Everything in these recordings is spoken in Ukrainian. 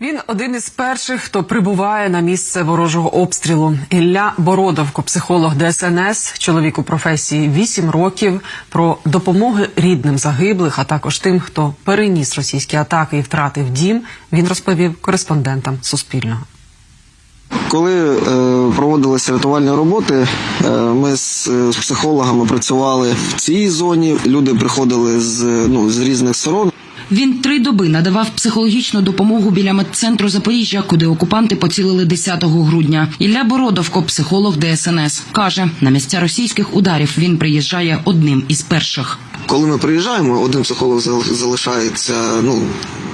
Він один із перших, хто прибуває на місце ворожого обстрілу. Ілля Бородовко, психолог ДСНС, чоловік у професії 8 років. Про допомоги рідним загиблих, а також тим, хто переніс російські атаки і втратив дім. Він розповів кореспондентам Суспільного. Коли е, проводилися рятувальні роботи, е, ми з, е, з психологами працювали в цій зоні. Люди приходили з, ну, з різних сторон. Він три доби надавав психологічну допомогу біля медцентру Запоріжжя, куди окупанти поцілили 10 грудня. Ілля Бородовко, психолог ДСНС, каже, на місця російських ударів він приїжджає одним із перших. Коли ми приїжджаємо, один психолог зал- залишається ну,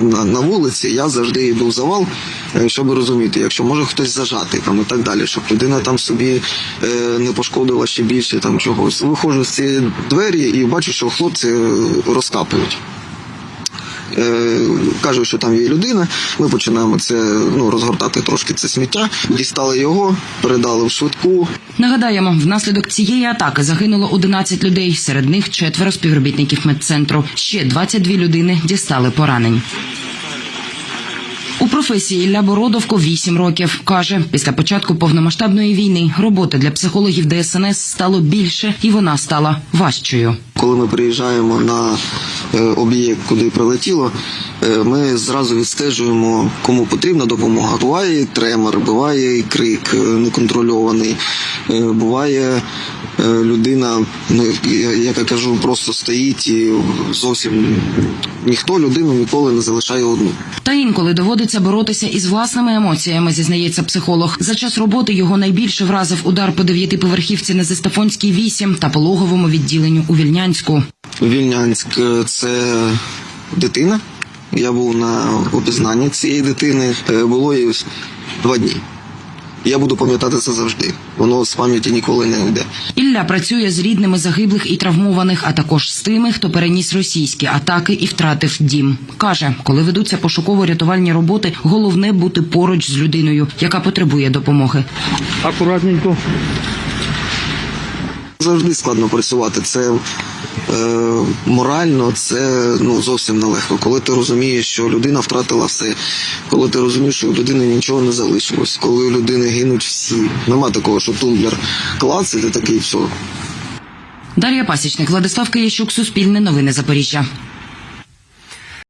на, на вулиці. Я завжди йду в завал, е, щоб розуміти, якщо може хтось зажати там і так далі, щоб людина там собі е, не пошкодила ще більше там чогось. Виходжу з цієї двері і бачу, що хлопці е, розкапують. Е, кажуть, що там є людина. Ми починаємо це ну розгортати трошки це сміття. Дістали його, передали в швидку. Нагадаємо, внаслідок цієї атаки загинуло 11 людей. Серед них четверо співробітників медцентру. Ще 22 людини дістали поранень. У професії Ілля Бородовко 8 років. Каже, після початку повномасштабної війни роботи для психологів ДСНС стало більше і вона стала важчою. Коли ми приїжджаємо на об'єкт, куди прилетіло, е, ми зразу відстежуємо, кому потрібна допомога. Буває тремор, буває і крик е, неконтрольований, е, буває е, людина, ну, як я кажу, просто стоїть і зовсім ніхто людину ніколи не залишає одну. Та інколи доводиться боротися із власними емоціями, зізнається психолог. За час роботи його найбільше вразив удар по дев'ятиповерхівці на Зестафонській 8 та пологовому відділенню у Вільнянську. Вільнянськ е, це дитина. Я був на опізнанні цієї дитини. Е, Було їй два дні. Я буду пам'ятати це завжди. Воно з пам'яті ніколи не йде. Ілля працює з рідними загиблих і травмованих, а також з тими, хто переніс російські атаки і втратив дім. Каже, коли ведуться пошуково-рятувальні роботи, головне бути поруч з людиною, яка потребує допомоги. акуратненько. Завжди складно працювати. Це е, морально, це ну зовсім нелегко. Коли ти розумієш, що людина втратила все, коли ти розумієш, що у людини нічого не залишилось, коли у людини гинуть всі. Нема такого, що тумблер клацає, ти такий все. Дар'я Пасічник, Владислав Киящук, Суспільне новини Запоріжжя.